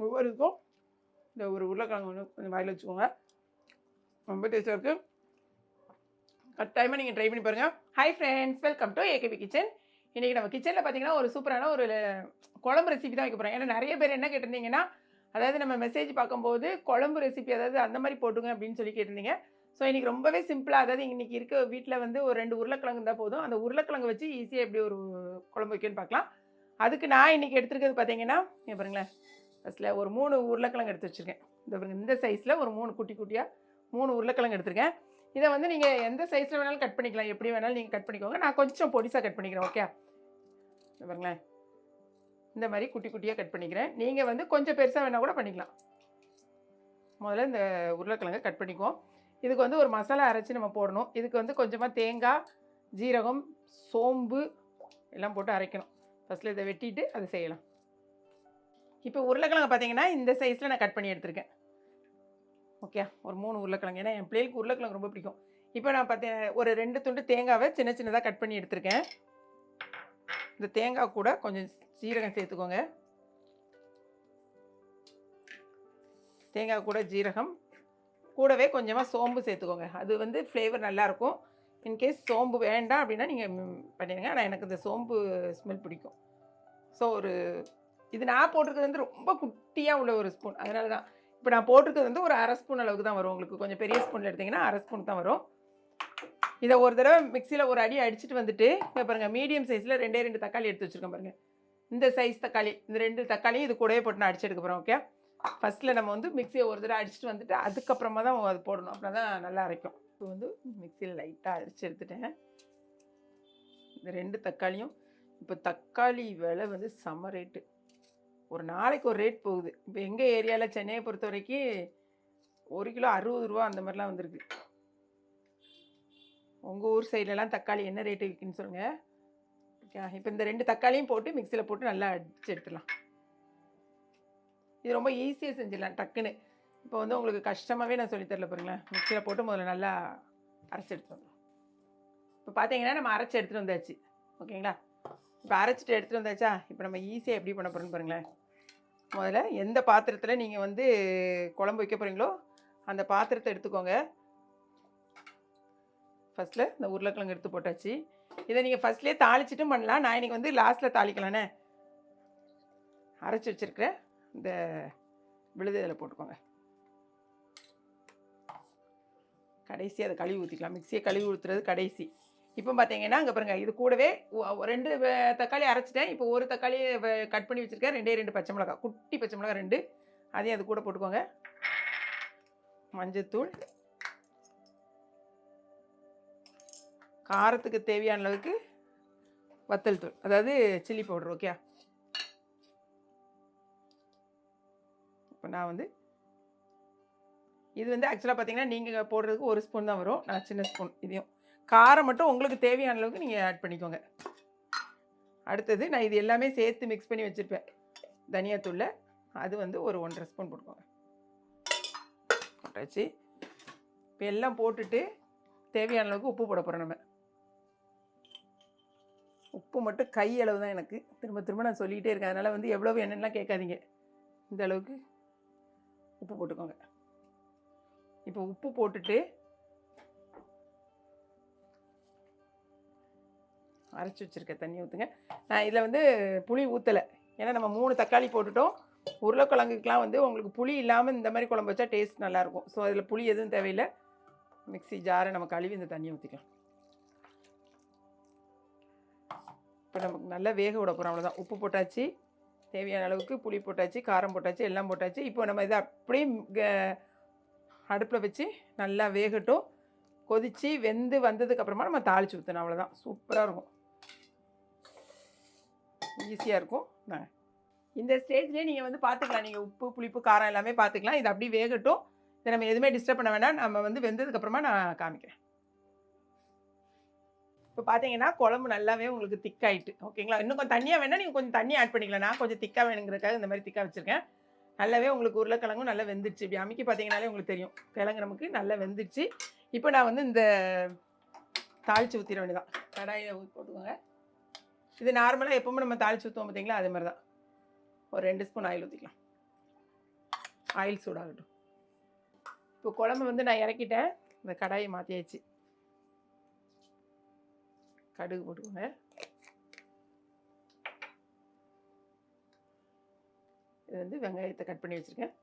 ஒவ்வொரு இதுக்கும் இந்த ஒரு உருளைக்கிழங்கு ஒன்று கொஞ்சம் வாயில் வச்சுக்கோங்க. ரொம்ப டேஸ்ட்டாக இருக்குது கட்டாயமாக நீங்கள் ட்ரை பண்ணி பாருங்கள் hi friends welcome to AKP kitchen இன்றைக்கி நம்ம கிச்சனில் பார்த்தீங்கன்னா ஒரு சூப்பரான ஒரு குழம்பு ரெசிபி தான் வைக்க போகிறோம் ஏன்னா நிறைய பேர் என்ன கேட்டிருந்தீங்கன்னா அதாவது நம்ம மெசேஜ் பார்க்கும்போது குழம்பு ரெசிபி அதாவது அந்த மாதிரி போட்டுங்க அப்படின்னு சொல்லி கேட்டிருந்தீங்க. ஸோ இன்றைக்கி ரொம்பவே சிம்பிளாக அதாவது இன்றைக்கி இருக்க வீட்டில் வந்து ஒரு ரெண்டு உருளைக்கிழங்கு இருந்தால் போதும். அந்த உருளைக்கிழங்கு வச்சு ஈஸியாக எப்படி ஒரு குழம்பு வைக்கணும்னு பார்க்கலாம் அதுக்கு நான் இன்றைக்கி எடுத்துருக்கிறது பார்த்தீங்கன்னா பாருங்களேன். ஃபஸ்ட்டில் ஒரு மூணு உருளைக்கிழங்கு எடுத்து வச்சுருக்கேன். இந்த இந்த சைஸில் ஒரு மூணு குட்டி குட்டியாக மூணு உருளைக்கிழங்கு எடுத்திருக்கேன். இதை வந்து நீங்கள் எந்த சைஸில் வேணாலும் கட் பண்ணிக்கலாம். எப்படி வேணாலும் நீங்கள் கட் பண்ணிக்கோங்க. நான் கொஞ்சம் பொடிசாக கட் பண்ணிக்கிறேன் ஓகே இந்த பாருங்களேன். இந்த மாதிரி குட்டி குட்டியாக கட் பண்ணிக்கிறேன். நீங்கள் வந்து கொஞ்சம் பெருசாக வேணால் கூட பண்ணிக்கலாம். முதல்ல இந்த உருளைக்கிழங்கை கட் பண்ணிக்குவோம். இதுக்கு வந்து ஒரு மசாலா அரைச்சி நம்ம போடணும். இதுக்கு வந்து கொஞ்சமாக தேங்காய் ஜீரகம் சோம்பு எல்லாம் போட்டு அரைக்கணும். ஃபஸ்ட்டில் இதை வெட்டிட்டு அதை செய்யலாம். இப்போ உருளைக்கிழங்கு பார்த்தீங்கன்னா இந்த சைஸில் நான் கட் பண்ணி எடுத்திருக்கேன். ஓகே ஒரு மூணு உருளைக்கிழங்கு. ஏன்னா என் பிள்ளைகளுக்கு உருளைக்கிழங்கு ரொம்ப பிடிக்கும். இப்போ நான் பார்த்தேன் ஒரு ரெண்டு துண்டு தேங்காவை சின்ன சின்னதாக கட் பண்ணி எடுத்திருக்கேன். இந்த தேங்காய் கூட கொஞ்சம் சீரகம் சேர்த்துக்கோங்க. தேங்காய் கூட ஜீரகம். கூடவே கொஞ்சமாக சோம்பு சேர்த்துக்கோங்க. அது வந்து ஃப்ளேவர் நல்லாயிருக்கும். இன்கேஸ் சோம்பு வேண்டாம் அப்படின்னா நீங்கள் பண்ணிடுங்க. ஆனால் எனக்கு இந்த சோம்பு ஸ்மெல் பிடிக்கும். ஸோ ஒரு இது நான் போட்டிருக்கிறது வந்து ரொம்ப குட்டியாக உள்ள ஒரு ஸ்பூன் அதனால தான் இப்போ நான் போட்டிருக்கிறது வந்து ஒரு அரை ஸ்பூன் அளவுக்கு தான் வரும். உங்களுக்கு கொஞ்சம் பெரிய ஸ்பூனில் எடுத்திங்கன்னா அரை ஸ்பூன் தான் வரும். இதை ஒரு தடவை மிக்சியில் ஒரு அடி அடிச்சுட்டு வந்துட்டு இப்போ பாருங்கள் மீடியம் சைஸில் ரெண்டே ரெண்டு தக்காளி எடுத்து வச்சுருக்கேன் பாருங்கள் இந்த சைஸ் தக்காளி இந்த ரெண்டு தக்காளியும் இது கூடவே போட்டு நான் அடிச்சு எடுக்க போகிறேன் ஓகே ஃபஸ்ட்டில் நம்ம வந்து மிக்சியை ஒரு தடவை அடிச்சுட்டு வந்துட்டு அதுக்கப்புறமா தான் அது போடணும். அப்படின்னா தான் நல்லா அரைக்கும். இப்போ வந்து மிக்சியில் லைட்டாக அரைச்சி எடுத்துட்டேன். இந்த ரெண்டு தக்காளியும் இப்போ தக்காளி விலை வந்து செம்ம ரேட்டு ஒரு நாளைக்கு ஒரு ரேட் போகுது. இப்போ எங்கள் ஏரியாவில் சென்னையை பொறுத்த வரைக்கும் ஒரு கிலோ அறுபது ரூபா அந்த மாதிரிலாம் வந்திருக்கு. உங்கள் ஊர் சைட்லலாம் தக்காளி என்ன ரேட்டு விற்குன்னு சொல்லுங்கள் ஓகே இப்போ இந்த ரெண்டு தக்காளியும் போட்டு மிக்சியில் போட்டு நல்லா அடித்து எடுத்துடலாம். இது ரொம்ப ஈஸியாக செஞ்சிடலாம் டக்குன்னு. இப்போ வந்து உங்களுக்கு கஷ்டமாகவே நான் சொல்லித்தரல பாருங்களேன். மிக்சியில் போட்டு முதல்ல நல்லா அரைச்சி எடுத்து இப்போ பார்த்தீங்கன்னா நம்ம அரைச்சி எடுத்துகிட்டு வந்தாச்சு. ஓகேங்களா? இப்போ அரைச்சிட்டு எடுத்துகிட்டு வந்தாச்சா? இப்போ நம்ம ஈஸியாக எப்படி பண்ண போகிறோன்னு பாருங்களேன். முதல்ல எந்த பாத்திரத்தில் நீங்கள் வந்து குழம்பு வைக்க போகிறீங்களோ அந்த பாத்திரத்தை எடுத்துக்கோங்க. ஃபஸ்ட்டில் இந்த உருளைக்கிழங்கு எடுத்து போட்டாச்சு. இதை நீங்கள் ஃபஸ்ட்லேயே தாளிச்சிட்டும் பண்ணலாம். நான் இன்றைக்கி வந்து லாஸ்ட்டில் தாளிக்கலானே அரைச்சி வச்சுருக்கிற இந்த விழுது இதில் போட்டுக்கோங்க. கடைசி அதை கழுவி ஊற்றிக்கலாம் மிக்சியை கழுவி ஊற்றுறது கடைசி. இப்போ பார்த்தீங்கன்னா அங்கே பாருங்கள் இது கூடவே ரெண்டு தக்காளி அரைச்சிட்டேன். இப்போ ஒரு தக்காளி கட் பண்ணி வச்சுருக்கேன். ரெண்டே ரெண்டு பச்சை மிளகா குட்டி பச்சை மிளகா ரெண்டு. அதையும் அது கூட போட்டுக்கோங்க. மஞ்சத்தூள் காரத்துக்கு தேவையான அளவுக்கு வத்தல் தூள் அதாவது சில்லி பவுடர் ஓகே இப்போ நான் வந்து இது வந்து ஆக்சுவலாக பார்த்தீங்கன்னா நீங்கள் போடுறதுக்கு ஒரு ஸ்பூன் தான் வரும். நான் சின்ன ஸ்பூன் இதையும் காரம் மட்டும் உங்களுக்கு தேவையான அளவுக்கு நீங்கள் ஆட் பண்ணிக்கோங்க. அடுத்தது நான் இது எல்லாமே சேர்த்து மிக்ஸ் பண்ணி வச்சுருப்பேன். தனியாத்தூளில் அது வந்து ஒரு ஒன்றரை ஸ்பூன் போட்டுக்கோங்க. போட்டாச்சு. இப்போ எல்லாம் போட்டுட்டு தேவையான அளவுக்கு உப்பு போட போகிறோம் நம்ம. உப்பு மட்டும் கை அளவு தான் எனக்கு. திரும்ப திரும்ப நான் சொல்லிகிட்டே இருக்கேன். அதனால் வந்து எவ்வளோ என்னென்னலாம் கேட்காதீங்க. இந்த அளவுக்கு உப்பு போட்டுக்கோங்க. இப்போ உப்பு போட்டுட்டு அரைச்சி வச்சுருக்க தண்ணி ஊற்றுங்க நான் இதில் வந்து புளி ஊற்றலை ஏன்னா நம்ம மூணு தக்காளி போட்டுட்டோம். உருளைக்கிழங்குக்கெலாம் வந்து உங்களுக்கு புளி இல்லாமல் இந்த மாதிரி குழம்பு வச்சா டேஸ்ட் நல்லாயிருக்கும். ஸோ அதில் புளி எதுவும் தேவையில்லை. மிக்ஸி ஜாரை நம்ம கழுவி இந்த தண்ணியை ஊற்றிக்கலாம் இப்போ நமக்கு நல்லா வேக விட போகிறோம் அவ்வளோதான் உப்பு போட்டாச்சு. தேவையான அளவுக்கு புளி போட்டாச்சு காரம் போட்டாச்சு எல்லாம் போட்டாச்சு. இப்போ நம்ம இதை அப்படியே அடுப்பில் வச்சு நல்லா வேகட்டும். கொதித்து வெந்து வந்ததுக்கப்புறமா நம்ம தாளிச்சு ஊற்றணும் அவ்வளோதான் சூப்பராக இருக்கும். ஈஸியாக இருக்கும். நாங்கள் இந்த ஸ்டேஜ்லேயே நீங்கள் வந்து பார்த்துக்கலாம் நீங்கள் உப்பு புளிப்பு காரம் எல்லாமே பார்த்துக்கலாம் இது அப்படியே வேகட்டும். இதை நம்ம எதுவுமே டிஸ்டர்ப் பண்ண வேண்டாம். நம்ம வந்து வெந்ததுக்கப்புறமா நான் காமிக்கிறேன். இப்போ பார்த்தீங்கன்னா குழம்பு நல்லாவே உங்களுக்கு திக்காயிட்டு ஓகேங்களா இன்னும் கொஞ்சம் தண்ணியாக வேணால் நீங்கள் கொஞ்சம் தண்ணி ஆட் பண்ணிக்கலாம். நான் கொஞ்சம் திக்காக வேணுங்கிறதுக்காக இந்த மாதிரி திக்காக வச்சுருக்கேன். நல்லாவே உங்களுக்கு உருளைக்கிழங்கும் நல்லா வெந்துடுச்சு இப்படி அமைக்கி பார்த்தீங்கனாலே உங்களுக்கு தெரியும். கிழங்கு நமக்கு நல்லா வெந்துடுச்சு இப்போ நான் வந்து இந்த தாளித்து ஊற்றிட வேண்டியதான் கடாயை போட்டுக்கோங்க. இது நார்மலாக எப்பவுமே நம்ம தாளித்து ஊற்றுவோம் பார்த்தீங்களா அதே மாதிரி தான் ஒரு ரெண்டு ஸ்பூன் ஆயில் ஊற்றிக்கலாம் ஆயில் சூடாகட்டும். இப்போ குழம்பு வந்து நான் இறக்கிட்டேன். இந்த கடாயை மாற்றியாச்சு கடுகு போட்டுக்கோங்க. இது வந்து வெங்காயத்தை கட் பண்ணி வச்சுருக்கேன்.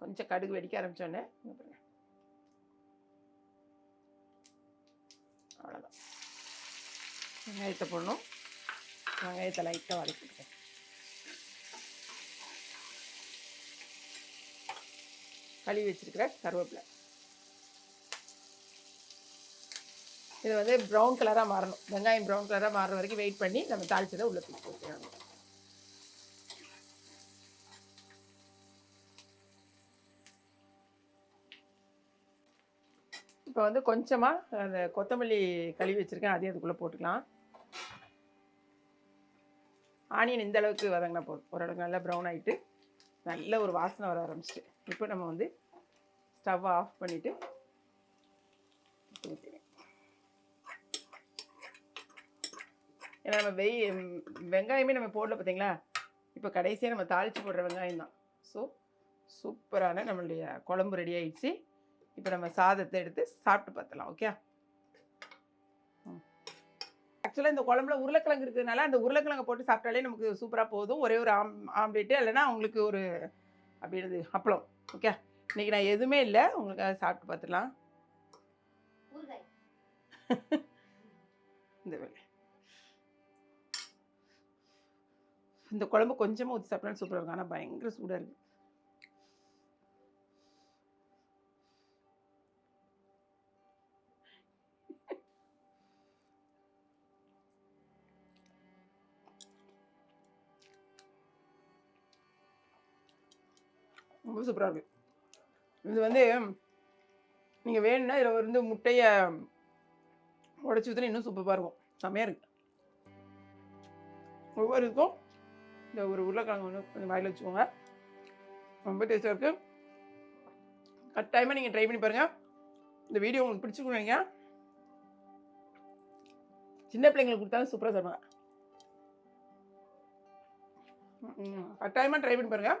கொஞ்சம் கடுகு வெடிக்க ஆரம்பித்தோடனே அவ்வளோதான் வெங்காயத்தை போடணும். வெங்காயத்தை லைட்டாக வதக்கிட்டுருக்கேன் கழுவி வச்சிருக்கிற கருவேப்பிலை. இது வந்து ப்ரௌன் கலராக மாறணும். வெங்காயம் ப்ரௌன் கலராக மாறுற வரைக்கும் வெயிட் பண்ணி நம்ம தாளிச்சதை உள்ள தூக்கி போட்டுக்கணும் இப்போ வந்து கொஞ்சமாக அந்த கொத்தமல்லி கழுவி வச்சுருக்கேன். அதையும் அதுக்குள்ளே போட்டுக்கலாம். ஆனியன் இந்த அளவுக்கு வதங்கினா போதும். ஓரளவுக்கு நல்லா ப்ரௌன் ஆகிட்டு நல்ல ஒரு வாசனை வர ஆரம்பிச்சிட்டு. இப்போ நம்ம வந்து ஸ்டவ் ஆஃப் பண்ணிவிட்டு ஏன்னா நம்ம வெய் வெங்காயமே நம்ம போடல பார்த்தீங்களா இப்போ கடைசியாக நம்ம தாளித்து போடுற வெங்காயம் தான். ஸோ சூப்பரான நம்மளுடைய குழம்பு ரெடி ஆயிடுச்சு. இப்போ நம்ம சாதத்தை எடுத்து சாப்பிட்டு பார்த்தலாம் ஓகே ஆக்சுவலாக இந்த குழம்புல உருளைக்கிழங்கு இருக்கிறதுனால அந்த உருளைக்கிழங்கை போட்டு சாப்பிட்டாலே நமக்கு சூப்பராக போதும். ஒரே ஒரு ஆம் ஆம்லேட்டு இல்லைன்னா உங்களுக்கு ஒரு அப்படின்றது அப்பளம். ஓகே இன்னைக்கு நான் எதுவுமே இல்லை. உங்களுக்காக சாப்பிட்டு ஊறுகாய். இந்த இந்த குழம்பு கொஞ்சமாக ஊற்றி சாப்பிட்டாலும் சூப்பராக இருக்கும். ஆனால் பயங்கர சூடாக இருக்குது ரொம்ப சூப்பராக இருக்குது இது வந்து நீங்கள் வேணும்னா இதில் வந்து முட்டையை உடச்சி ஊற்றினா இன்னும் சூப்பராக இருக்கும். செம்மையாக இருக்கு. ஒவ்வொரு இதுக்கும் இந்த ஒரு உருளைக்கிழங்கு ஒன்று கொஞ்சம் வாயில் வச்சுக்கோங்க. ரொம்ப டேஸ்ட்டாக இருக்குது கட்டாயமாக நீங்கள் ட்ரை பண்ணி பாருங்கள் இந்த வீடியோ உங்களுக்கு பிடிச்சிக்கணுங்க சின்ன பிள்ளைங்களுக்கு கொடுத்தாலும் சூப்பராக தருவாங்க. கட்டாயமாக ட்ரை பண்ணி பாருங்கள்